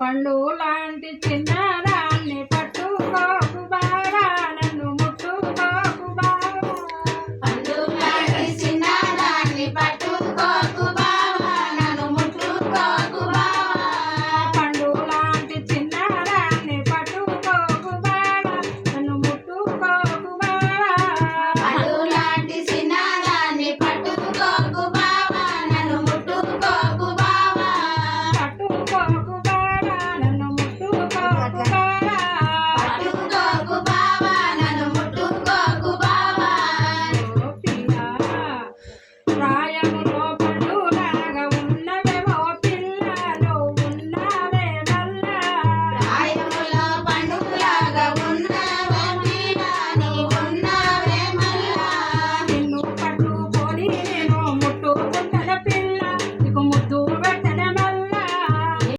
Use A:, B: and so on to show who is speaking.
A: పండు లాంటి చిన్నారా?